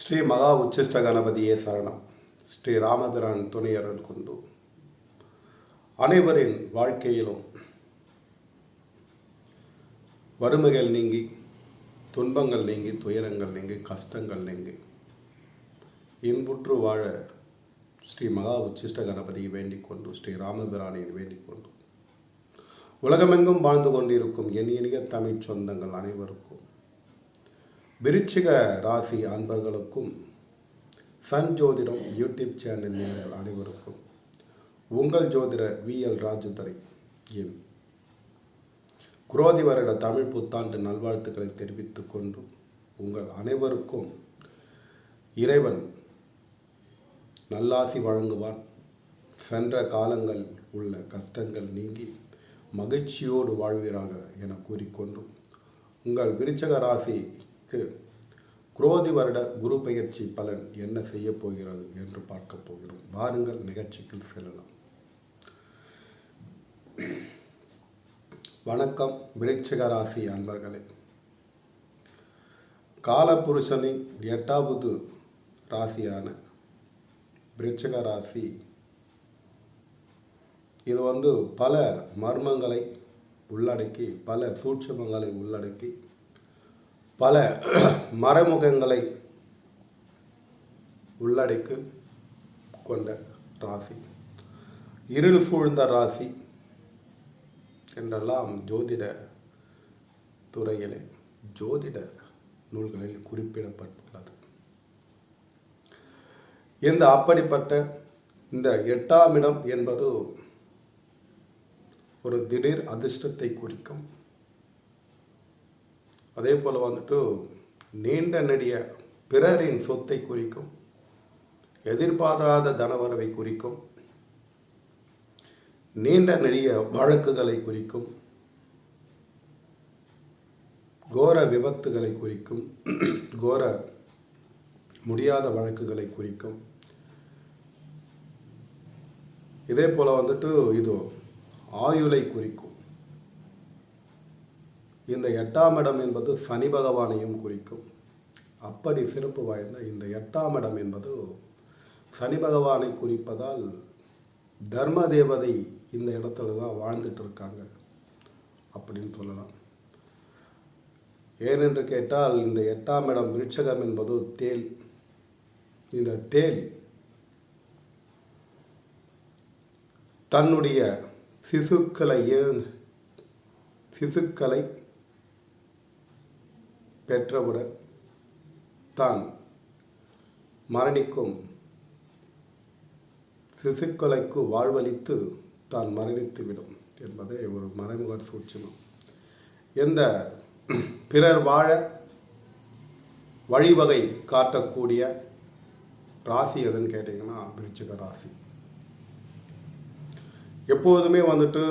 ஸ்ரீ மகா உச்சிஷ்ட கணபதியே சரணம். ஸ்ரீ ராமபிரான் துணையரல் கொண்டு. அனைவரின் வாழ்க்கையிலும் வறுமைகள் நீங்கி துன்பங்கள் நீங்கி துயரங்கள் நீங்கி கஷ்டங்கள் நீங்கி இன்புற்று வாழ ஸ்ரீ மகா உச்சிஷ்ட கணபதியை வேண்டிக் கொண்டு ஸ்ரீ ராமபிரானை வேண்டிக் கொண்டு. உலகமெங்கும் வாழ்ந்து கொண்டிருக்கும் என் இனிய தமிழ் சொந்தங்கள் அனைவருக்கும் விருச்சிக ராசி அன்பர்களுக்கும் சன் ஜோதிடம் யூடியூப் சேனல் நேயர்கள் அனைவருக்கும் உங்கள் ஜோதிடர் V L Rajadurai M. Krodhi வருட தமிழ் புத்தாண்டு நல்வாழ்த்துக்களை தெரிவித்துக் கொண்டு உங்கள் அனைவருக்கும் இறைவன் நல்லாசி வழங்குவான். சென்ற காலங்கள் உள்ள கஷ்டங்கள் நீங்கி மகிழ்ச்சியோடு வாழ்வீராக என கூறிக்கொண்டும் உங்கள் விருச்சக ராசி ராசிக்கு குரோதி வருட குரு பயிற்சி பலன் என்ன செய்ய போகிறது என்று பார்க்க போகிறோம். வாருங்கள் நிகழ்ச்சிக்கு செல்லலாம். வணக்கம் விருட்சிக ராசி அன்பர்களே. காலபுருஷனின் எட்டாவது ராசியான விருட்சிக ராசி. இது வந்து பல மர்மங்களை உள்ளடக்கி பல சூட்சமங்களை உள்ளடக்கி பல மறைமுகங்களை உள்ளடக்கி கொண்ட ராசி. இருள் சூழ்ந்த ராசி என்றெல்லாம் ஜோதிட துறையிலே ஜோதிட நூல்களில் குறிப்பிடப்பட்டுள்ளது. இந்த அப்படிப்பட்ட இந்த எட்டாம் இடம் என்பது ஒரு திடீர் அதிர்ஷ்டத்தை குறிக்கும் அதே போல் வந்துட்டு நீண்ட நெடிய பிறரின் சொத்தை குறிக்கும் எதிர்பாராத தனவரவை குறிக்கும் நீண்ட நெடிய வழக்குகளை குறிக்கும் கோர விபத்துகளை குறிக்கும் கோர முடியாத வழக்குகளை குறிக்கும். இதே போல் வந்துட்டு இது ஆயுளை குறிக்கும். இந்த எட்டாம் இடம் என்பது சனி பகவானையும் குறிக்கும். அப்படி சிறப்பு வாய்ந்த இந்த எட்டாம் இடம் என்பது சனி பகவானை குறிப்பதால் தர்ம தேவதை இந்த இடத்துல தான் வாழ்ந்துட்டு இருக்காங்க அப்படின்னு சொல்லலாம். ஏனென்று கேட்டால் இந்த எட்டாம் இடம் விருட்சகம் என்பது தேல் இந்த தேல் தன்னுடைய சிசுக்களை ஏ- சிசுக்களை பெற்றவுடன் தான் மரணிக்கும் சிசுக்களைக்கு வாழ்வளித்து தான் மரணித்துவிடும் என்பதே ஒரு மறைமுக சூட்சமம். எந்த பிறர் வாழ வழிவகை காட்டக்கூடிய ராசி எதுன்னு கேட்டிங்கன்னா விருச்சிக ராசி. எப்போதுமே வந்துட்டு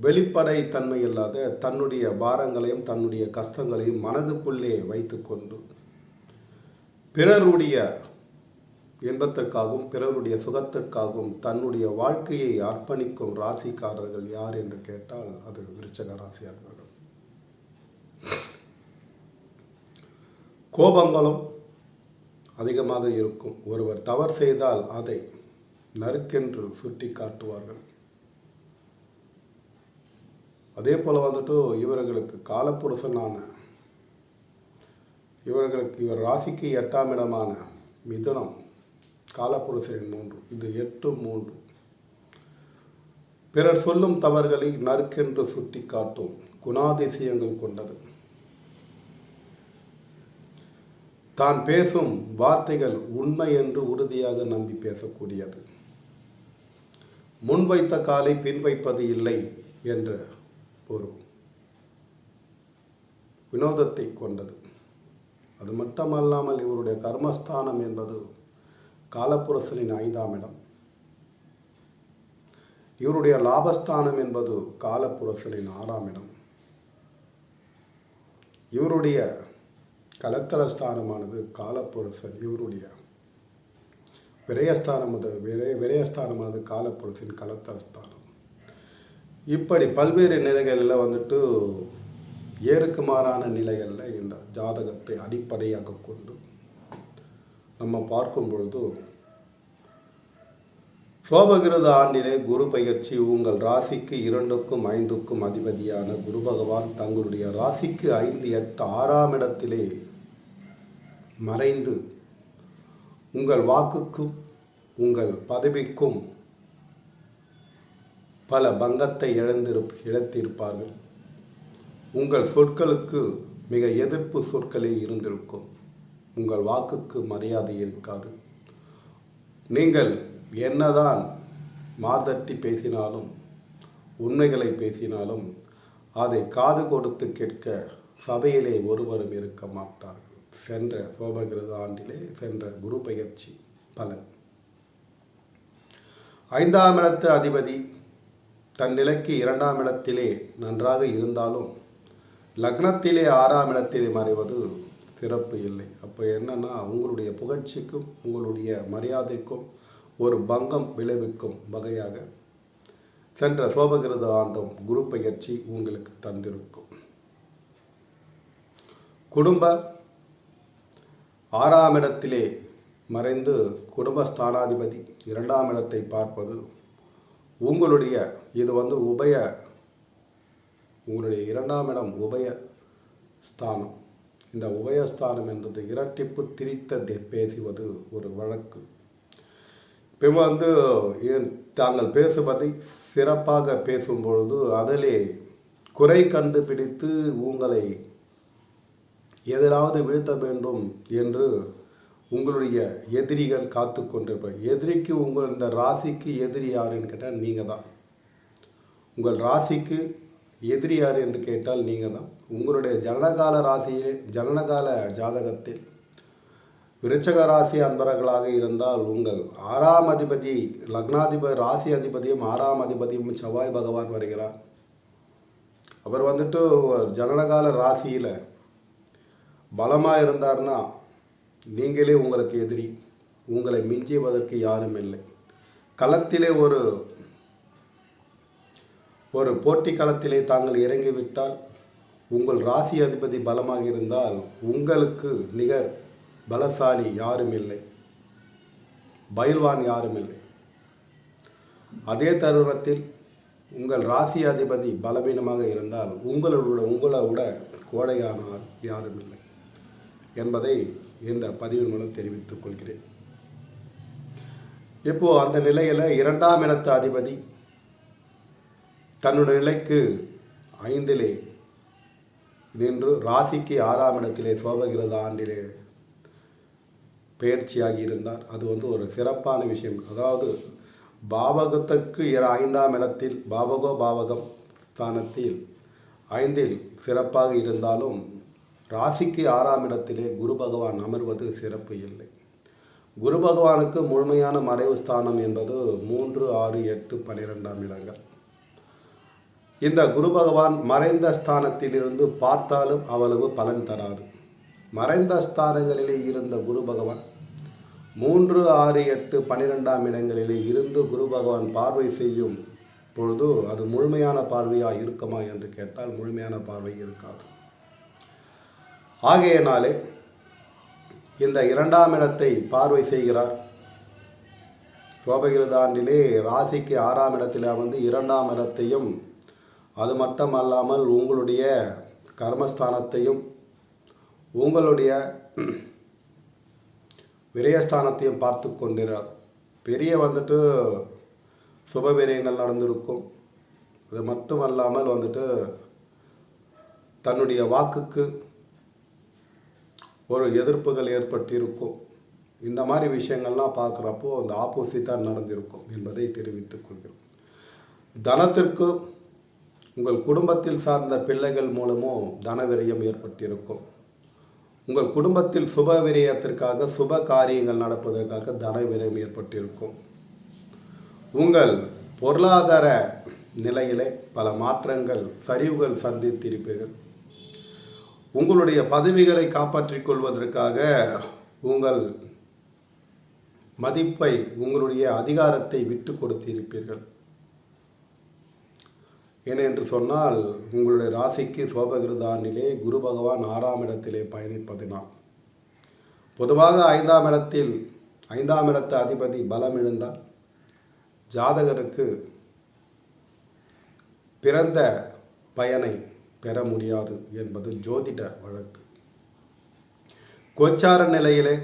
வெளிப்படை தன்மை இல்லாத தன்னுடைய பாரங்களையும் தன்னுடைய கஷ்டங்களையும் மனதுக்குள்ளே வைத்துக்கொண்டு பிறருடைய இன்பத்திற்காகவும் பிறருடைய சுகத்திற்காகவும் தன்னுடைய வாழ்க்கையை அர்ப்பணிக்கும் ராசிக்காரர்கள் யார் என்று கேட்டால் அது விருச்சக ராசியார்கள் கோபங்களும் அதிகமாக இருக்கும். ஒருவர் தவறு செய்தால் அதை நறுக்கென்று சுட்டி காட்டுவார்கள் அதே போல் வந்துட்டு இவர்களுக்கு காலப்புருஷனான இவர்களுக்கு இவர் ராசிக்கு எட்டாம் இடமான மிதுனம் காலப்புருஷன் மூன்று இது எட்டு மூன்று. பிறர் சொல்லும் தவறுகளை நறுக்கென்று சுட்டி காட்டும் குணாதிசயங்கள் கொண்டது. தான் பேசும் வார்த்தைகள் உண்மை என்று உறுதியாக நம்பி பேசக்கூடியது. முன்வைத்த காலை பின் வைப்பது இல்லை என்ற ஒரு வினோதத்தை கொண்டது. அது மட்டுமல்லாமல் இவருடைய கர்மஸ்தானம் என்பது காலப்புரசனின் ஐந்தாம் இடம். இவருடைய லாபஸ்தானம் என்பது காலப்புரசனின் ஆறாம் இடம். இவருடைய கலத்தரஸ்தானமானது காலப்புரசன் இவருடைய விரயஸ்தானம் விரய விரயஸ்தானமானது காலப்புரசின் கலத்தரஸ்தானம் இப்படி பல்வேறு நிலைகளில் வந்துட்டு ஏறுக்கு மாறான நிலைகளில் இந்த ஜாதகத்தை அடிப்படையாக கொண்டு நம்ம பார்க்கும் பொழுது சோபகிருத ஆண்டிலே குரு பயிற்சி உங்கள் ராசிக்கு இரண்டுக்கும் ஐந்துக்கும் அதிபதியான குரு பகவான் தங்களுடைய ராசிக்கு ஐந்து எட்டு ஆறாம் இடத்திலே மறைந்து உங்கள் வாக்குக்கும் உங்கள் பதவிக்கும் பல பங்கத்தை இழந்திருப் இழத்திருப்பார்கள். உங்கள் சொற்களுக்கு மிக எதிர்ப்பு சொற்களே இருந்திருக்கும். உங்கள் வாக்குக்கு மரியாதை இருக்காது. நீங்கள் என்னதான் மார்தட்டி பேசினாலும் உண்மைகளை பேசினாலும் அதை காது கொடுத்து கேட்க சபையிலே ஒருவரும் இருக்க மாட்டார்கள். சென்ற சோபகிருத ஆண்டிலே சென்ற குரு பயிற்சி பலன். ஐந்தாம் இடத்து அதிபதி தன் நிலைக்கு இரண்டாம் இடத்திலே நன்றாக இருந்தாலும் லக்னத்திலே ஆறாம் இடத்திலே மறைவது சிறப்பு இல்லை. அப்போ என்னன்னா உங்களுடைய புகழ்ச்சிக்கும் உங்களுடைய மரியாதைக்கும் ஒரு பங்கம் விளைவிக்கும் வகையாக சென்ற சோபகிருத ஆண்டும் குரு பயிற்சி உங்களுக்கு தந்திருக்கும். குடும்ப ஆறாம் இடத்திலே மறைந்து குடும்ப ஸ்தானாதிபதி இரண்டாம் இடத்தை பார்ப்பது உங்களுடைய இது வந்து உபய உங்களுடைய இரண்டாம் இடம் உபய ஸ்தானம். இந்த உபயஸ்தானம் என்பது இரட்டிப்பு திரித்த பேசுவது ஒரு வழக்கு. இப்போ வந்து தாங்கள் பேசுவதை சிறப்பாக பேசும்பொழுது அதிலே குறை கண்டுபிடித்து உங்களை எதிராவது வீழ்த்த வேண்டும் என்று உங்களுடைய எதிரிகள் காத்து கொண்டிருப்பார் எதிரிக்கு உங்கள் இந்த ராசிக்கு எதிரி யாருன்னு கேட்டால் நீங்கள் தான். உங்கள் ராசிக்கு எதிரி யார் என்று கேட்டால் நீங்கள் தான். உங்களுடைய ஜனனகால ராசியிலே ஜனனகால ஜாதகத்தில் விருச்சக ராசி அன்பர்களாக இருந்தால் உங்கள் ஆறாம் அதிபதி லக்னாதிபதி ராசி அதிபதியும் ஆறாம் அதிபதியும் செவ்வாய் பகவான் வருகிறார். அவர் வந்துட்டு ஜனனகால ராசியில் பலமாக இருந்தார்னா நீங்களே உங்களுக்கு எதிரி உங்களை மிஞ்சுவதற்கு யாரும் இல்லை. களத்திலே ஒரு ஒரு போட்டி களத்திலே தாங்கள் இறங்கிவிட்டால் உங்கள் ராசி அதிபதி பலமாக இருந்தால் உங்களுக்கு நிகர் பலசாலி யாரும் இல்லை. பயில்வான் யாரும் இல்லை. அதே தருணத்தில் உங்கள் ராசி அதிபதி பலவீனமாக இருந்தால் உங்களோட உங்களை விட கோடையானார் யாரும் இல்லை என்பதை இந்த பதிவின் மூலம் தெரிவித்துக் கொள்கிறேன். இப்போ அந்த நிலையில் இரண்டாம் இடத்து அதிபதி தன்னுடைய நிலைக்கு ஐந்திலே நின்று ராசிக்கு ஆறாம் இடத்திலே சோபகிரத ஆண்டிலே பயிற்சியாகி இருந்தார். அது வந்து ஒரு சிறப்பான விஷயம். அதாவது பாவகத்துக்கு இர- ஐந்தாம் இடத்தில் பாவகோ பாவகம் ஸ்தானத்தில் ஐந்தில் சிறப்பாக இருந்தாலும் ராசிக்கு ஆறாம் இடத்திலே குரு பகவான் அமர்வது சிறப்பு இல்லை. குரு பகவானுக்கு முழுமையான மறைவு ஸ்தானம் என்பது மூன்று ஆறு எட்டு பன்னிரெண்டாம் இடங்கள். இந்த குரு பகவான் மறைந்த ஸ்தானத்திலிருந்து பார்த்தாலும் அவ்வளவு பலன் தராது. மறைந்த ஸ்தானங்களிலே இருந்த குரு பகவான் மூன்று ஆறு எட்டு பன்னிரெண்டாம் இடங்களிலே இருந்து குரு பகவான் பார்வை செய்யும் பொழுது அது முழுமையான பார்வையாக இருக்குமா என்று கேட்டால் முழுமையான பார்வை இருக்காது. ஆகையினாலே இந்த இரண்டாம் இடத்தை பார்வை செய்கிறார். சோபகிருத ஆண்டிலே ராசிக்கு ஆறாம் இடத்தில் வந்து இரண்டாம் இடத்தையும் அது மட்டுமல்லாமல் உங்களுடைய கர்மஸ்தானத்தையும் உங்களுடைய விரயஸ்தானத்தையும் பார்த்து கொண்டிறார் பெரிய வந்துட்டு சுப விரயங்கள் நடந்திருக்கும். அது மட்டுமல்லாமல் வந்துட்டு தன்னுடைய வாக்குக்கு ஒரு எதிர்ப்புகள் ஏற்பட்டிருக்கும். இந்த மாதிரி விஷயங்கள்லாம் பார்க்குறப்போ அந்த ஆப்போசிட்டாக நடந்திருக்கும் என்பதை தெரிவித்துக் கொள்கிறோம். தனத்திற்கு உங்கள் குடும்பத்தில் சார்ந்த பிள்ளைகள் மூலமும் தன விரயம் ஏற்பட்டிருக்கும். உங்கள் குடும்பத்தில் சுப விரயத்திற்காக சுப காரியங்கள் நடப்பதற்காக தன விரயம் ஏற்பட்டிருக்கும். உங்கள் பொருளாதார நிலையிலே பல மாற்றங்கள் சரிவுகள் சந்தித்திருப்பீர்கள். உங்களுடைய பதவிகளை காப்பாற்றிக் கொள்வதற்காக உங்கள் மதிப்பை உங்களுடைய அதிகாரத்தை விட்டு கொடுத்திருப்பீர்கள். ஏனென்று சொன்னால் உங்களுடைய ராசிக்கு சோபகிருதானிலே குரு பகவான் ஆறாம் இடத்திலே பயணிப்பதினால். பொதுவாக ஐந்தாம் இடத்தில் ஐந்தாம் இடத்து அதிபதி பலம் இருந்தால் ஜாதகருக்கு பிறந்த பயனை பெற முடியாது என்பது ஜோதிட வழக்கு. கோச்சார நிலையிலே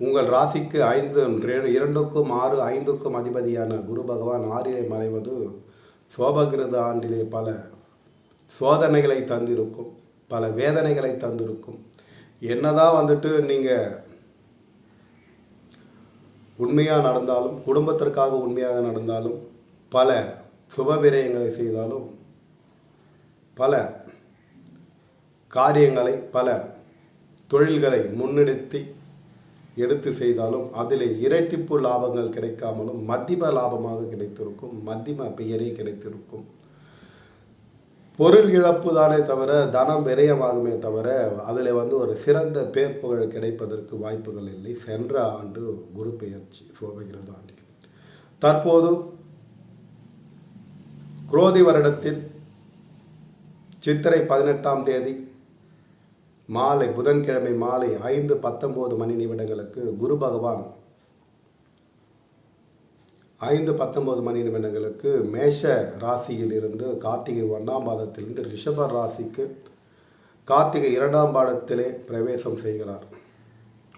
உங்கள் ராசிக்கு ஐந்து இரண்டுக்கும் ஆறு ஐந்துக்கும் அதிபதியான குரு பகவான் ஆறிலே மறைவது சோபகிருத ஆண்டிலே பல சோதனைகளை தந்திருக்கும் பல வேதனைகளை தந்திருக்கும். என்னதான் வந்துட்டு நீங்கள் உண்மையாக நடந்தாலும் குடும்பத்திற்காக உண்மையாக நடந்தாலும் பல சுப விரயங்களை செய்தாலும் பல காரியங்களை பல தொழில்களை முன்னெடுத்து எடுத்து செய்தாலும் அதில் இரட்டிப்பு லாபங்கள் கிடைக்காமலும் மத்திம லாபமாக கிடைத்திருக்கும் மத்திம பெயரே கிடைத்திருக்கும். பொருள் இழப்பு தானே தவிர தனம் விரயமாகுமே தவிர அதில் வந்து ஒரு சிறந்த பேர் புகழ் கிடைப்பதற்கு வாய்ப்புகள் இல்லை. சென்ற ஆண்டு குரு பெயர்ச்சி சோபகிருத ஆண்டில் தற்போது குரோதி வருடத்தில் சித்திரை பதினெட்டாம் தேதி மாலை புதன்கிழமை மாலை ஐந்து பத்தொம்போது மணி நிமிடங்களுக்கு குரு பகவான் ஐந்து பத்தொம்போது மணி நிமிடங்களுக்கு மேஷ ராசியில் இருந்து கார்த்திகை ஒன்றாம் பாதத்திலிருந்து ரிஷப ராசிக்கு கார்த்திகை இரண்டாம் பாடத்திலே பிரவேசம் செய்கிறார்.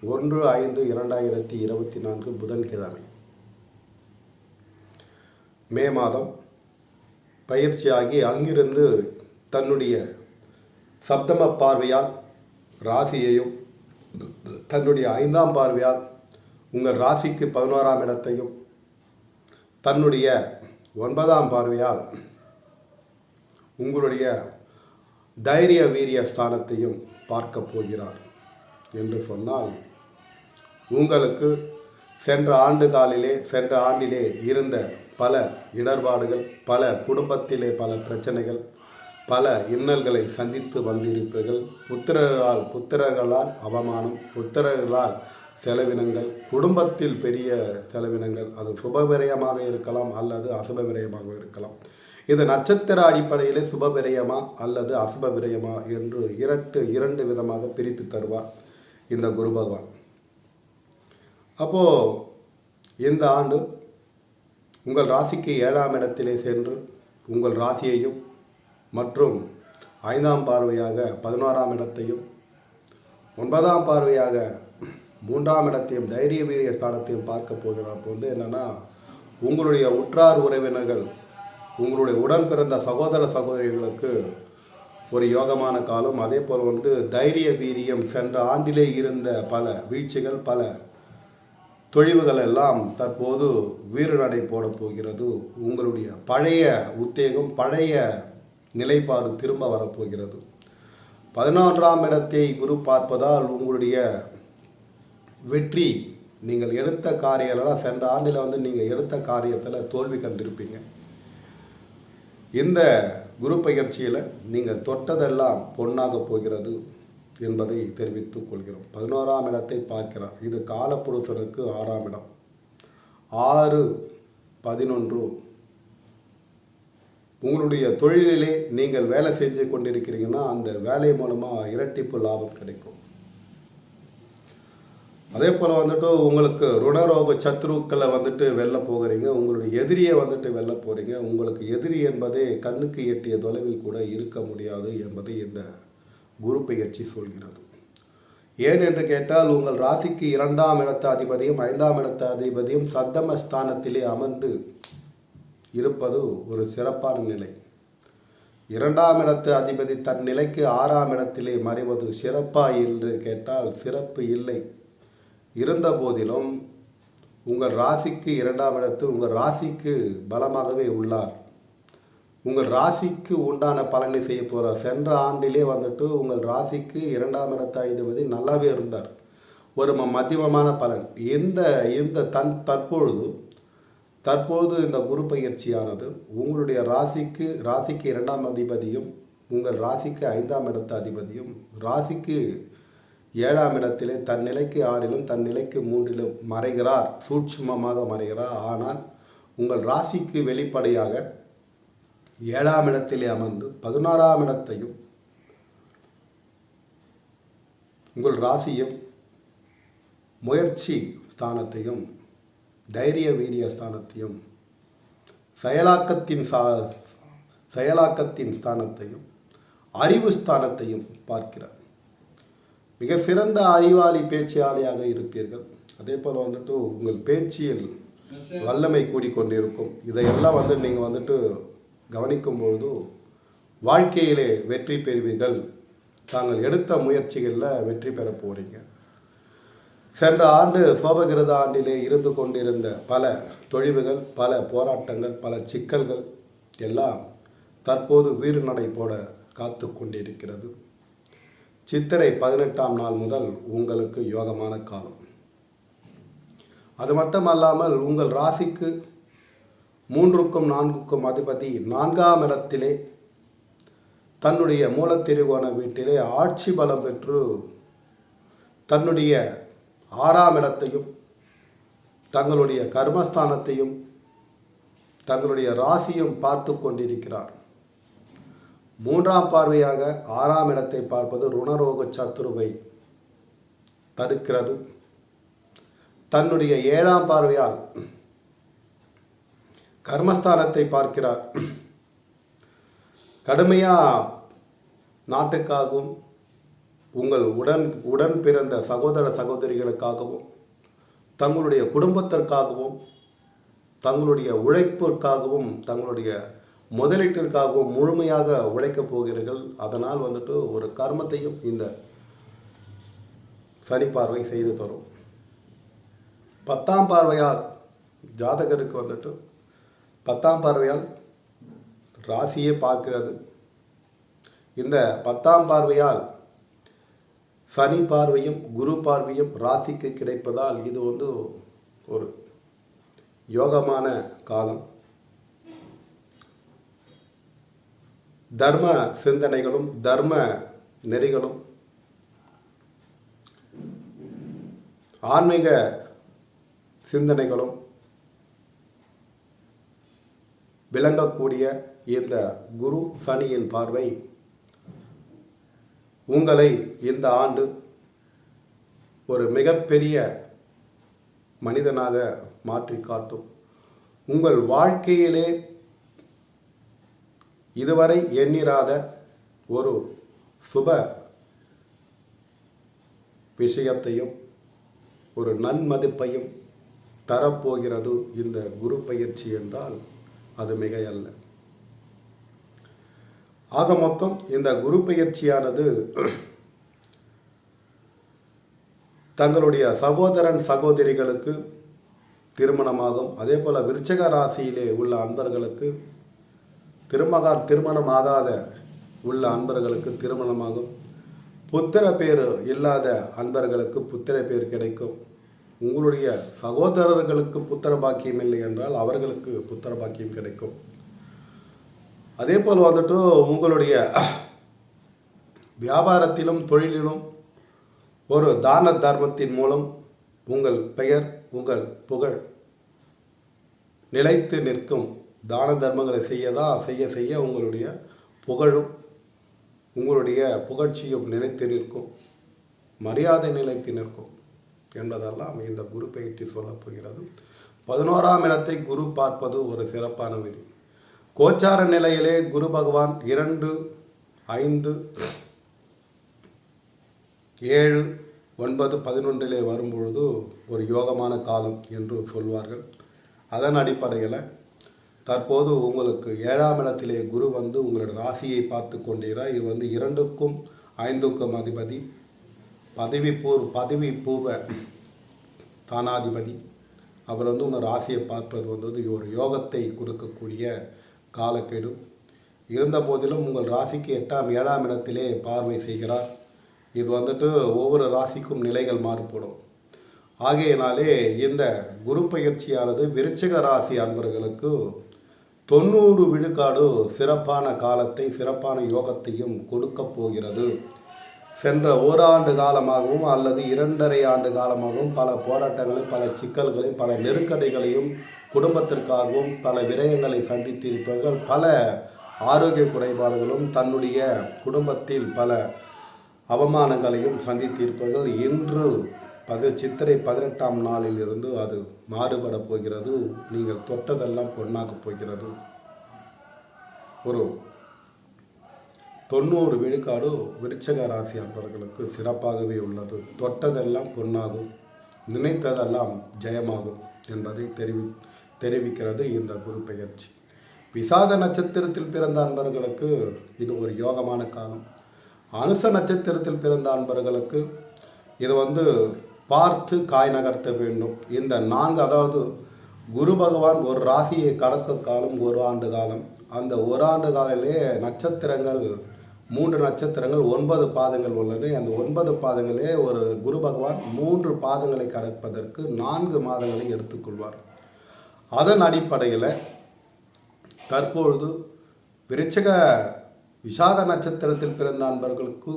ஒன்று ஐந்து இரண்டாயிரத்தி இருபத்தி நான்கு புதன்கிழமை. மே மாதம் பயிற்சியாகி அங்கிருந்து தன்னுடைய சப்தம பார்வையால் ராசியையும் தன்னுடைய ஐந்தாம் பார்வையால் உங்கள் ராசிக்கு பதினோராம் இடத்தையும் தன்னுடைய ஒன்பதாம் பார்வையால் உங்களுடைய தைரிய வீரிய ஸ்தானத்தையும் பார்க்க போகிறார் என்று சொன்னால் உங்களுக்கு சென்ற ஆண்டு காலிலே சென்ற ஆண்டிலே இருந்த பல இடர்பாடுகள் பல குடும்பத்திலே பல பிரச்சனைகள் பல இன்னல்களை சந்தித்து வந்திருப்பீர்கள். புத்திரர்களால் புத்திரர்களால் அவமானம் புத்திரர்களால் செலவினங்கள் குடும்பத்தில் பெரிய செலவினங்கள் அது சுபவிரயமாக இருக்கலாம் அல்லது அசுப விரயமாக இருக்கலாம். இது நட்சத்திர அடிப்படையிலே சுப விரயமா அல்லது அசுப விரயமா என்று இரட்டு இரண்டு விதமாக பிரித்து தருவார் இந்த குரு பகவான். அப்போது இந்த ஆண்டு உங்கள் ராசிக்கு ஏழாம் இடத்திலே சென்று உங்கள் ராசியையும் மற்றும் ஐந்தாம் பார்வையாக பதினோராம் இடத்தையும் ஒன்பதாம் பார்வையாக மூன்றாம் இடத்தையும் தைரிய வீரிய ஸ்தானத்தையும் பார்க்க போகிறார். அப்போ வந்து என்னென்னா உங்களுடைய உற்றார் உறவினர்கள் உங்களுடைய உடன் பிறந்த சகோதர சகோதரிகளுக்கு ஒரு யோகமான காலம். அதே போல் வந்து தைரிய வீரியம் சென்ற ஆண்டிலே இருந்த பல வீழ்ச்சிகள் பல தொழிவுகள் எல்லாம் தற்போது வீரநடை போட போகிறது. உங்களுடைய பழைய உத்தேகம் பழைய நிலைப்பாடு திரும்ப வரப்போகிறது. பதினொன்றாம் இடத்தை குரு பார்ப்பதால் உங்களுடைய வெற்றி நீங்கள் எடுத்த காரியங்களெல்லாம் சென்ற ஆண்டில் வந்து நீங்கள் எடுத்த காரியத்தில் தோல்வி கண்டிருப்பீங்க. இந்த குரு பயிற்சியில் நீங்கள் தொட்டதெல்லாம் பொன்னாக போகிறது என்பதை தெரிவித்துக் கொள்கிறோம். பதினோராம் இடத்தை பார்க்கிறார். இது காலப்புருஷனுக்கு ஆறாம் இடம். ஆறு பதினொன்று உங்களுடைய தொழிலிலே நீங்கள் வேலை செஞ்சு கொண்டிருக்கிறீங்கன்னா அந்த வேலை மூலமாக இரட்டிப்பு லாபம் கிடைக்கும். அதே போல் வந்துட்டு உங்களுக்கு ருணரோக சத்ருக்களை வந்துட்டு வெளில போகிறீங்க உங்களுடைய எதிரியை வந்துட்டு வெளில போகிறீங்க உங்களுக்கு எதிரி என்பதே கண்ணுக்கு எட்டிய தொலைவில் கூட இருக்க முடியாது என்பதை இந்த குரு பெயர்ச்சி சொல்கிறது. ஏன் என்று கேட்டால் உங்கள் ராசிக்கு இரண்டாம் இடத்த அதிபதியும் ஐந்தாம் இடத்த அதிபதியும் சத்தம ஸ்தானத்திலே அமர்ந்து இருப்பது ஒரு சிறப்பான நிலை. இரண்டாம் இடத்து அதிபதி தன் நிலைக்கு ஆறாம் இடத்திலே மறைவது சிறப்பா என்று கேட்டால் சிறப்பு இல்லை. இருந்த போதிலும் உங்கள் ராசிக்கு இரண்டாம் இடத்து உங்கள் ராசிக்கு பலமாகவே உள்ளார். உங்கள் ராசிக்கு உண்டான பலனை செய்ய போகிறார் சென்ற ஆண்டிலே வந்துட்டு உங்கள் ராசிக்கு இரண்டாம் இடத்த அதிபதி நல்லாவே இருந்தார். ஒரு ம- மத்தியமமான பலன். இந்த இந்த தன் தற்பொழுது தற்போது இந்த குரு பயிற்சியானது உங்களுடைய ராசிக்கு ராசிக்கு இரண்டாம் அதிபதியும் உங்கள் ராசிக்கு ஐந்தாம் இடத்த அதிபதியும் ராசிக்கு ஏழாம் இடத்திலே தன் நிலைக்கு ஆறிலும் தன் நிலைக்கு மூன்றிலும் மறைகிறார். சூட்சுமமாக மறைகிறார். ஆனால் உங்கள் ராசிக்கு வெளிப்படையாக ஏழாம் இடத்திலே அமர்ந்து பதினாறாம் இடத்தையும் உங்கள் ராசியும் முயற்சி ஸ்தானத்தையும் தைரிய வீரிய ஸ்தானத்தையும் செயலாக்கத்தின் சா செயலாக்கத்தின் ஸ்தானத்தையும் அறிவு ஸ்தானத்தையும் பார்க்கிறார். மிக சிறந்த அறிவாளி பேச்சியாளியாக இருப்பீர்கள். அதே போல் வந்துட்டு உங்கள் பேச்சியில் வல்லமை கூடிக்கொண்டிருக்கும். இதையெல்லாம் வந்து நீங்கள் வந்துட்டு கவனிக்கும் பொழுது வாழ்க்கையிலே வெற்றி பெறுவீர்கள். தாங்கள் எடுத்த முயற்சிகளில் வெற்றி பெற போகிறீங்க சென்ற ஆண்டு சோபகிருத ஆண்டிலே இருந்து கொண்டிருந்த பல தொழிவுகள் பல போராட்டங்கள் பல சிக்கல்கள் எல்லாம் தற்போது வீறு நடை போட காத்து கொண்டிருக்கிறது. சித்திரை பதினெட்டாம் நாள் முதல் உங்களுக்கு யோகமான காலம். அது மட்டுமல்லாமல் உங்கள் ராசிக்கு மூன்றுக்கும் நான்குக்கும் அதிபதி நான்காம் இடத்திலே தன்னுடைய மூலத்திரிகோண வீட்டிலே ஆட்சி பலம் பெற்று தன்னுடைய ஆறாம் இடத்தையும் தங்களுடைய கர்மஸ்தானத்தையும் தங்களுடைய ராசியும் பார்த்து கொண்டிருக்கிறார். மூன்றாம் பார்வையாக ஆறாம் இடத்தை பார்ப்பது ருணரோக சத்துருவை தடுக்கிறது. தன்னுடைய ஏழாம் பார்வையால் கர்மஸ்தானத்தை பார்க்கிறார். கடுமையாக நாட்டுக்காகவும் உங்கள் உடன் உடன் பிறந்த சகோதர சகோதரிகளுக்காகவும் தங்களுடைய குடும்பத்திற்காகவும் தங்களுடைய உழைப்பிற்காகவும் தங்களுடைய முதலீட்டிற்காகவும் முழுமையாக உழைக்கப் போகிறீர்கள். அதனால் வந்துட்டு ஒரு கர்மத்தையும் இந்த சனி பார்வை செய்து தரும். பத்தாம் பார்வையால் ஜாதகருக்கு வந்துட்டு பத்தாம் பார்வையால் ராசியே பார்க்கிறது. இந்த பத்தாம் பார்வையால் சனி பார்வையும் குரு பார்வையும் ராசிக்கு கிடைப்பதால் இது வந்து ஒரு யோகமான காலம். தர்ம சிந்தனைகளும் தர்ம நெறிகளும் ஆன்மீக சிந்தனைகளும் விளங்கக்கூடிய இந்த குரு சனியின் பார்வை உங்களை இந்த ஆண்டு ஒரு மிகப்பெரிய மனிதனாக மாற்றி காட்டும். உங்கள் வாழ்க்கையிலே இதுவரை எண்ணிராத ஒரு சுப விஷயத்தையும் ஒரு நன்மதிப்பையும் தரப்போகிறது இந்த குரு பயிற்சி என்றால் அது மிகையல்ல. ஆக மொத்தம் இந்த குரு பயிற்சியானது தங்களுடைய சகோதரன் சகோதரிகளுக்கு திருமணமாகும். அதே போல் விருச்சக ராசியிலே உள்ள அன்பர்களுக்கு திருமகா திருமணம் ஆகாத உள்ள அன்பர்களுக்கு திருமணமாகும். புத்திர பேர் இல்லாத அன்பர்களுக்கு புத்திர பேர் கிடைக்கும். உங்களுடைய சகோதரர்களுக்கு புத்திர பாக்கியம் இல்லை என்றால் அவர்களுக்கு புத்திர பாக்கியம் கிடைக்கும். அதே போல் வந்துட்டு உங்களுடைய வியாபாரத்திலும் தொழிலிலும் ஒரு தான தர்மத்தின் மூலம் உங்கள் பெயர் உங்கள் புகழ் நிலைத்து நிற்கும். தான தர்மங்களை செய்யதா? செய்ய செய்ய உங்களுடைய புகழும் உங்களுடைய புகழ்ச்சியும் நிலைத்து நிற்கும். மரியாதை நிலைத்து நிற்கும் என்பதெல்லாம் இந்த குரு பயிற்சி சொல்லப் போகிறது. பதினோராம் இடத்தை குரு பார்ப்பது ஒரு சிறப்பான விதி. கோச்சார நிலையிலே குரு பகவான் இரண்டு ஐந்து ஏழு ஒன்பது பதினொன்றிலே வரும்பொழுது ஒரு யோகமான காலம் என்று சொல்வார்கள். அதன் அடிப்படையில் தற்போது உங்களுக்கு ஏழாம் இடத்திலே குரு வந்து உங்களோட ராசியை பார்த்து கொண்டீரார் இது வந்து இரண்டுக்கும் ஐந்துக்கும் அதிபதி. பதவி பூர்வ பதவி பூர்வ தானாதிபதி. அவர் வந்து உங்கள் ராசியை பார்ப்பது வந்து ஒரு யோகத்தை கொடுக்கக்கூடிய காலக்கெடு இருந்த போதிலும் உங்கள் ராசிக்கு எட்டாம் ஏழாம் இடத்திலே பார்வை செய்கிறார். இது வந்துட்டு ஒவ்வொரு ராசிக்கும் நிலைகள் மாறுபடும். ஆகையினாலே இந்த குரு பயிற்சியானது விருச்சிக ராசி அன்பர்களுக்கு தொண்ணூறு விழுக்காடு சிறப்பான காலத்தை சிறப்பான யோகத்தையும் கொடுக்க போகிறது. சென்ற ஓராண்டு காலமாகவும் அல்லது இரண்டரை ஆண்டு காலமாகவும் பல போராட்டங்களையும் பல சிக்கல்களையும் பல நெருக்கடிகளையும் குடும்பத்திற்காகவும் பல விரயங்களை சந்தித்திருப்பவர்கள் பல ஆரோக்கிய குறைபாடுகளும் தன்னுடைய குடும்பத்தில் பல அவமானங்களையும் சந்தித்திருப்பவர்கள். இன்று பது சித்திரை பதினெட்டாம் நாளில் இருந்து அது மாறுபட போகிறது. நீங்கள் தொட்டதெல்லாம் பொன்னாகப் போகிறது. ஒரு தொண்ணூறு விழுக்காடு விருச்சக ராசி அன்பர்களுக்கு சிறப்பாகவே உள்ளது. தொட்டதெல்லாம் பொன்னாகும். நினைத்ததெல்லாம் ஜெயமாகும் என்பதை தெரிவி தெரிவிக்கிறது இந்த குரு பெயர்ச்சி. விசாக நட்சத்திரத்தில் பிறந்த அன்பர்களுக்கு இது ஒரு யோகமான காலம். அனுச நட்சத்திரத்தில் பிறந்த அன்பர்களுக்கு இது வந்து பார்த்து காய் நகர்த்த வேண்டும். இந்த நான்கு அதாவது குரு பகவான் ஒரு ராசியை கடக்க காலம் ஒரு ஆண்டு காலம். அந்த ஒரு ஆண்டு காலிலே நட்சத்திரங்கள் மூன்று நட்சத்திரங்கள் ஒன்பது பாதங்கள் உள்ளது. அந்த ஒன்பது பாதங்களே ஒரு குரு பகவான் மூன்று பாதங்களை கடப்பதற்கு நான்கு மாதங்களை எடுத்துக்கொள்வார். அதன் அடிப்படையில் தற்பொழுது விருச்சக விசாக நட்சத்திரத்தில் பிறந்த அன்பர்களுக்கு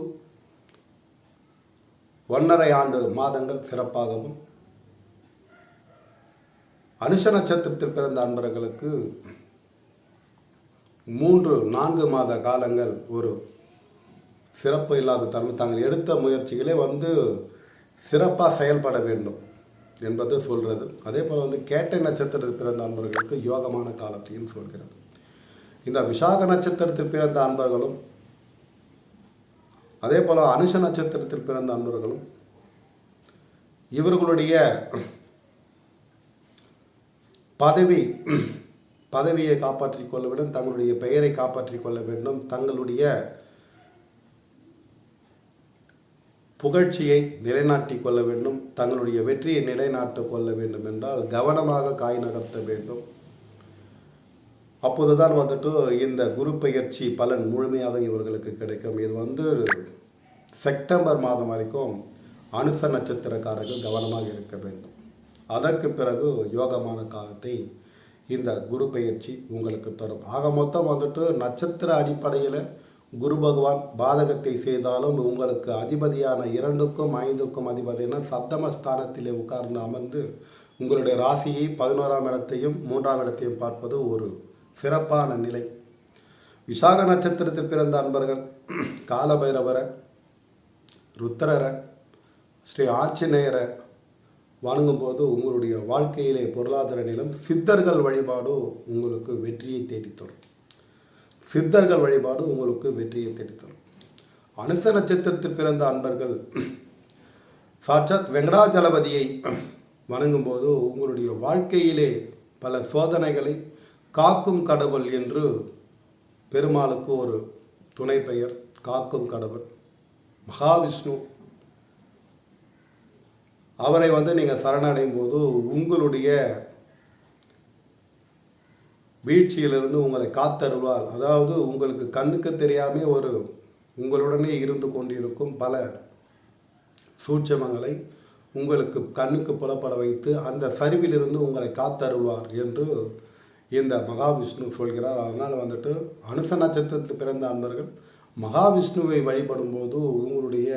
ஒன்றரை ஆண்டு மாதங்கள் சிறப்பாகவும் அனுஷ நட்சத்திரத்தில் பிறந்த அன்பர்களுக்கு மூன்று நான்கு மாத காலங்கள் ஒரு சிறப்பு இல்லாத தருணம். தாங்கள் எடுத்த முயற்சிகளே வந்து சிறப்பாக செயல்பட வேண்டும். என்பது சொல்கிறது அதே போல் வந்து கேட்டை நட்சத்திரத்தில் பிறந்த அன்பர்களுக்கு யோகமான காலத்தையும் சொல்கிறது. இந்த விசாக நட்சத்திரத்தில் பிறந்த அன்பர்களும் அதே போல் அனுஷ நட்சத்திரத்தில் பிறந்த அன்பர்களும் இவர்களுடைய பதவி பதவியை காப்பாற்றிக் கொள்ள வேண்டும் தங்களுடைய பெயரை காப்பாற்றிக் கொள்ள வேண்டும் தங்களுடைய புகழ்ச்சியை நிலைநாட்டிக் கொள்ள வேண்டும் தங்களுடைய வெற்றியை நிலைநாட்ட கொள்ள வேண்டும் என்றால் கவனமாக காய் நகர்த்த வேண்டும். அப்போதுதான் வந்துட்டு இந்த குரு பயிற்சி பலன் முழுமையாக இவர்களுக்கு கிடைக்கும். இது வந்து செப்டம்பர் மாதம் வரைக்கும் அனுச நட்சத்திரக்காரர்கள் கவனமாக இருக்க வேண்டும். அதற்கு பிறகு யோகமான காலத்தை இந்த குரு பயிற்சி உங்களுக்கு தரும். ஆக மொத்தம் வந்துட்டு நட்சத்திர அடிப்படையில் குரு பகவான் பாதகத்தை செய்தாலும் உங்களுக்கு அதிபதியான இரண்டுக்கும் ஐந்துக்கும் அதிபதியான சப்தம ஸ்தானத்திலே உட்கார்ந்து அமர்ந்து உங்களுடைய ராசியை பதினோராம் இடத்தையும் மூன்றாம் இடத்தையும் பார்ப்பது ஒரு சிறப்பான நிலை. விசாக நட்சத்திரத்தில் பிறந்த அன்பர்கள் காலபைரவரை ருத்திரரை ஸ்ரீ ஆஞ்சநேயரை வணங்கும்போது உங்களுடைய வாழ்க்கையிலே பொருளாதார நிலம் சித்தர்கள் வழிபாடு உங்களுக்கு வெற்றியை தேடித்தரும். சித்தர்கள் வழிபாடு உங்களுக்கு வெற்றியை தேடித்தரும். அனுச நட்சத்திரத்தில் பிறந்த அன்பர்கள் சாட்சாத் வெங்கடாஜலபதியை வணங்கும்போது உங்களுடைய வாழ்க்கையிலே பல சோதனைகளை காக்கும் கடவுள் என்று பெருமாளுக்கு ஒரு துணை பெயர் காக்கும் கடவுள். மகாவிஷ்ணு. அவரை வந்து நீங்கள் சரணடையும் போது உங்களுடைய வீழ்ச்சியிலிருந்து உங்களை காத்தருவார் அதாவது உங்களுக்கு கண்ணுக்கு தெரியாமல் ஒரு உங்களுடனே இருந்து கொண்டிருக்கும் பல சூட்சமங்களை உங்களுக்கு கண்ணுக்கு புலப்பட வைத்து அந்த சரிவிலிருந்து உங்களை காத்தருவார் என்று இந்த மகாவிஷ்ணு சொல்கிறார். அதனால் வந்துட்டு அனுச நட்சத்திரத்தில் பிறந்த அன்பர்கள் மகாவிஷ்ணுவை வழிபடும்போது உங்களுடைய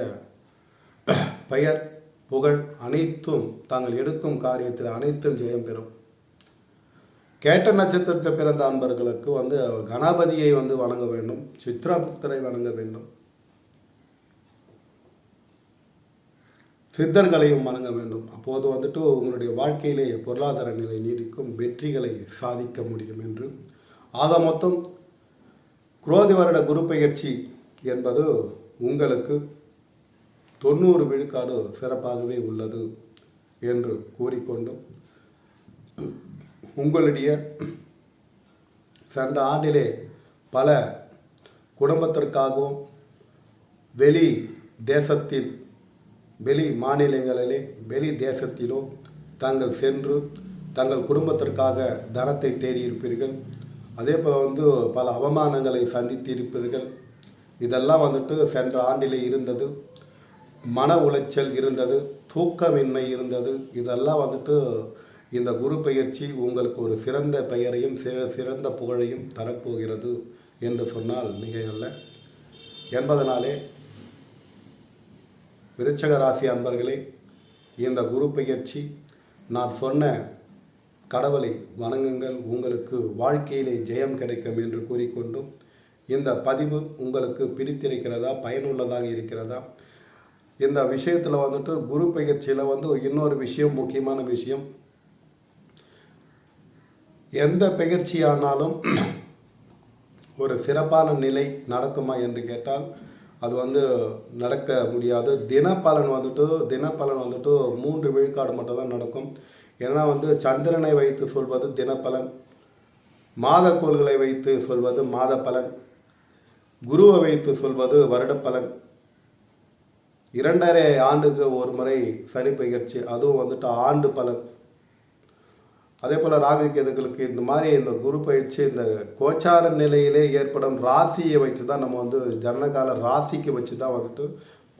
பெயர் புகழ் அனைத்தும் தாங்கள் எடுக்கும் காரியத்தில் அனைத்தும் ஜெயம் பெறும். கேட்ட நட்சத்திரத்தில் பிறந்த அன்பர்களுக்கு வந்து கணபதியை வந்து வணங்க வேண்டும் சித்ரபுத்தரை வணங்க வேண்டும். சித்தர்களையும் வணங்க வேண்டும். அப்போது வந்துட்டு உங்களுடைய வாழ்க்கையிலே பொருளாதார நிலை நீடிக்கும் வெற்றிகளை சாதிக்க முடியும் என்று. ஆக மொத்தம் குரோதி வருட குரு பயிற்சி என்பது உங்களுக்கு தொண்ணூறு விழுக்காடு சிறப்பாகவே உள்ளது என்று கூறிக்கொண்டு உங்களுடைய சென்ற ஆண்டிலே பல குடும்பத்திற்காகவும் வெளி தேசத்தில் வெளி மாநிலங்களிலே வெளி தேசத்திலும் தாங்கள் சென்று தங்கள் குடும்பத்திற்காக தனத்தை தேடியிருப்பீர்கள். அதே போல் வந்து பல அவமானங்களை சந்தித்திருப்பீர்கள். இதெல்லாம் வந்துட்டு சென்ற ஆண்டிலே இருந்தது. மன உளைச்சல் இருந்தது. தூக்கமின்மை இருந்தது. இதெல்லாம் வந்துட்டு இந்த குரு பயிற்சி உங்களுக்கு ஒரு சிறந்த பெயரையும் சிற- சிறந்த புகழையும் தரப்போகிறது என்று சொன்னால் மிகையல்ல. என்பதனாலே விருச்சக ராசி அன்பர்களே இந்த குரு பயிற்சி நான் சொன்ன கடவுளை வணங்குங்கள் உங்களுக்கு வாழ்க்கையிலே ஜெயம் கிடைக்கும் என்று கூறிக்கொண்டும் இந்த பதிவு உங்களுக்கு பிடித்திருக்கிறதா பயனுள்ளதாக இருக்கிறதா? இந்த விஷயத்தில் வந்துட்டு குரு பயிற்சியில் வந்து இன்னொரு விஷயம் முக்கியமான விஷயம் எந்த பயிற்சியானாலும் ஒரு சிறப்பான நிலை நடக்குமா என்று கேட்டால் அது வந்து நடக்க முடியாது. தினப்பலன் வந்துட்டு தினப்பலன் வந்துட்டு மூன்று விழுக்காடு மட்டும் தான் நடக்கும். ஏன்னா வந்து சந்திரனை வைத்து சொல்வது தினப்பலன் மாதக்கோள்களை வைத்து சொல்வது மாத பலன் குருவை வைத்து சொல்வது வருடப்பலன். இரண்டரை ஆண்டுக்கு ஒரு முறை சனி பயிற்சி அதுவும் வந்துட்டு ஆண்டு பலன். அதே போல் ராகு கேதுகளுக்கு இந்த மாதிரி இந்த குரு பயிற்சி இந்த கோச்சார நிலையிலே ஏற்படும் ராசியை வச்சு தான் நம்ம வந்து ஜனனகால ராசிக்கு வச்சு தான் வந்துட்டு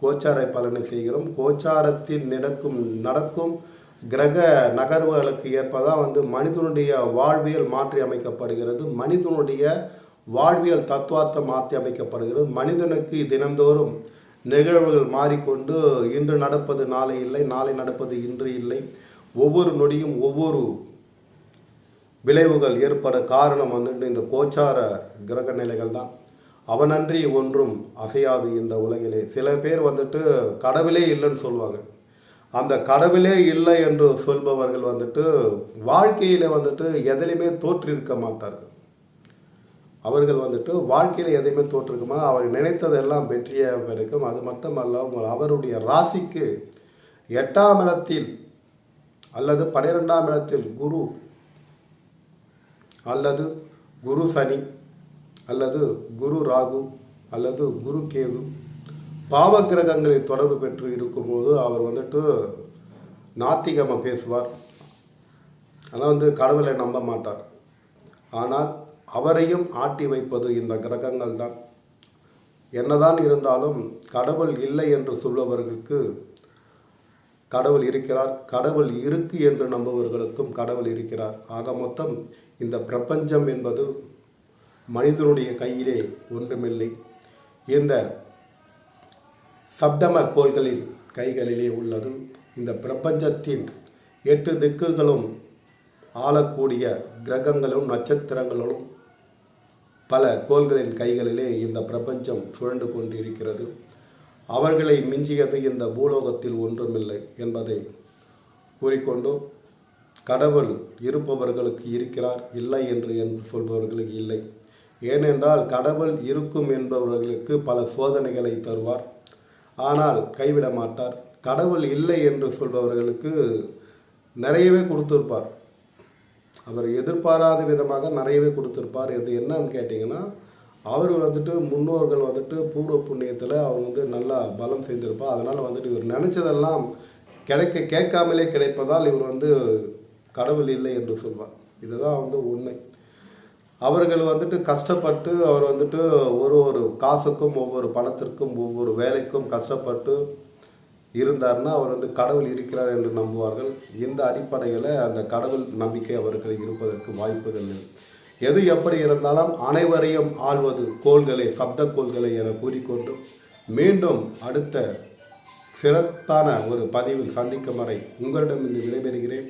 கோச்சார பலனை செய்கிறோம். கோச்சாரத்தில் நடக்கும் நடக்கும் கிரக நகர்வுகளுக்கு ஏற்பதான் வந்து மனிதனுடைய வாழ்வியல் மாற்றி அமைக்கப்படுகிறது. மனிதனுடைய வாழ்வியல் தத்துவார்த்தம் மாற்றி அமைக்கப்படுகிறது. மனிதனுக்கு தினந்தோறும் நிகழ்வுகள் மாறிக்கொண்டு இன்று நடப்பது நாளை இல்லை நாளை நடப்பது இன்று இல்லை. ஒவ்வொரு நொடியும் ஒவ்வொரு விளைவுகள் ஏற்பட காரணம் வந்துட்டு இந்த கோச்சார கிரக நிலைகள் தான். அவனன்றி ஒன்றும் அசையாது இந்த உலகிலே. சில பேர் வந்துட்டு கடவுளே இல்லைன்னு சொல்லுவாங்க அந்த கடவுளே இல்லை என்று சொல்பவர்கள் வந்துட்டு வாழ்க்கையில் வந்துட்டு எதிலையுமே தோற்றிருக்க மாட்டார்கள். அவர்கள் வந்துட்டு வாழ்க்கையில் எதையுமே தோற்றிருக்குமா அவர் நினைத்ததெல்லாம் வெற்றியாக கிடைக்கும் அது மட்டுமல்ல உங்கள் அவருடைய ராசிக்கு எட்டாம் இடத்தில் அல்லது பன்னிரெண்டாம் இடத்தில் குரு அல்லது குரு சனி அல்லது குரு ராகு அல்லது குரு கேது பாவ கிரகங்களில் தொடர்பு பெற்று இருக்கும்போது அவர் வந்துட்டு நாத்திகமாக பேசுவார். ஆனால் வந்து கடவுளை நம்ப மாட்டார். ஆனால் அவரையும் ஆட்டி வைப்பது இந்த கிரகங்கள் தான். என்னதான் இருந்தாலும் கடவுள் இல்லை என்று சொல்பவர்களுக்கு கடவுள் இருக்கிறார். கடவுள் இருக்கு என்று நம்புவர்களுக்கும் கடவுள் இருக்கிறார். ஆக மொத்தம் இந்த பிரபஞ்சம் என்பது மனிதனுடைய கையிலே ஒன்றுமில்லை. இந்த சப்தம கோள்களில் கைகளிலே உள்ளது. இந்த பிரபஞ்சத்தின் எட்டு திக்குகளும் ஆளக்கூடிய கிரகங்களும் நட்சத்திரங்களும் பல கோள்களின் கைகளிலே இந்த பிரபஞ்சம் சுழண்டு கொண்டிருக்கிறது. அவர்களை மிஞ்சியது இந்த பூலோகத்தில் ஒன்றுமில்லை என்பதை கூறிக்கொண்டு கடவுள் இருப்பவர்களுக்கு இருக்கிறார் இல்லை என்று என்று சொல்பவர்களுக்கு இல்லை. ஏனென்றால் கடவுள் இருக்கும் என்பவர்களுக்கு பல சோதனைகளை தருவார். ஆனால் கைவிட மாட்டார். கடவுள் இல்லை என்று சொல்பவர்களுக்கு நிறையவே கொடுத்துருப்பார். அவர் எதிர்பாராத விதமாக நிறையவே கொடுத்துருப்பார். இது என்னன்னு கேட்டிங்கன்னா அவர் வந்துட்டு முன்னோர்கள் வந்துட்டு பூர்வ புண்ணியத்தில் அவர் வந்து நல்லா பலம் செய்திருப்பார் அதனால் வந்துட்டு இவர் நினச்சதெல்லாம் கிடைக்க கேட்காமலே கிடைப்பதால் இவர் வந்து கடவுள் இல்லை என்று சொல்வார். இதுதான் வந்து உண்மை. அவர்கள் வந்துட்டு கஷ்டப்பட்டு அவர் வந்துட்டு ஒரு ஒரு காசுக்கும் ஒவ்வொரு பணத்திற்கும் ஒவ்வொரு வேலைக்கும் கஷ்டப்பட்டு இருந்தார்னா அவர் வந்து கடவுள் இருக்கிறார் என்று நம்புவார்கள். இந்த அடிப்படையில் அந்த கடவுள் நம்பிக்கை அவர்கள் இருப்பதற்கு வாய்ப்புகள் எது எப்படி இருந்தாலும் அனைவரையும் ஆள்வது கோள்களை சப்த கோள்களை என கூறிக்கொண்டு மீண்டும் அடுத்த சிறப்பான ஒரு பதிவில் சந்திக்கும் வரை உங்களிடம் இருந்து விடைபெறுகிறேன்.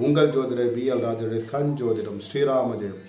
உங்கள் ஜோதிடர் வி எல் ராஜுடைய சன் ஜோதிடம் ஸ்ரீராம ஜெயம்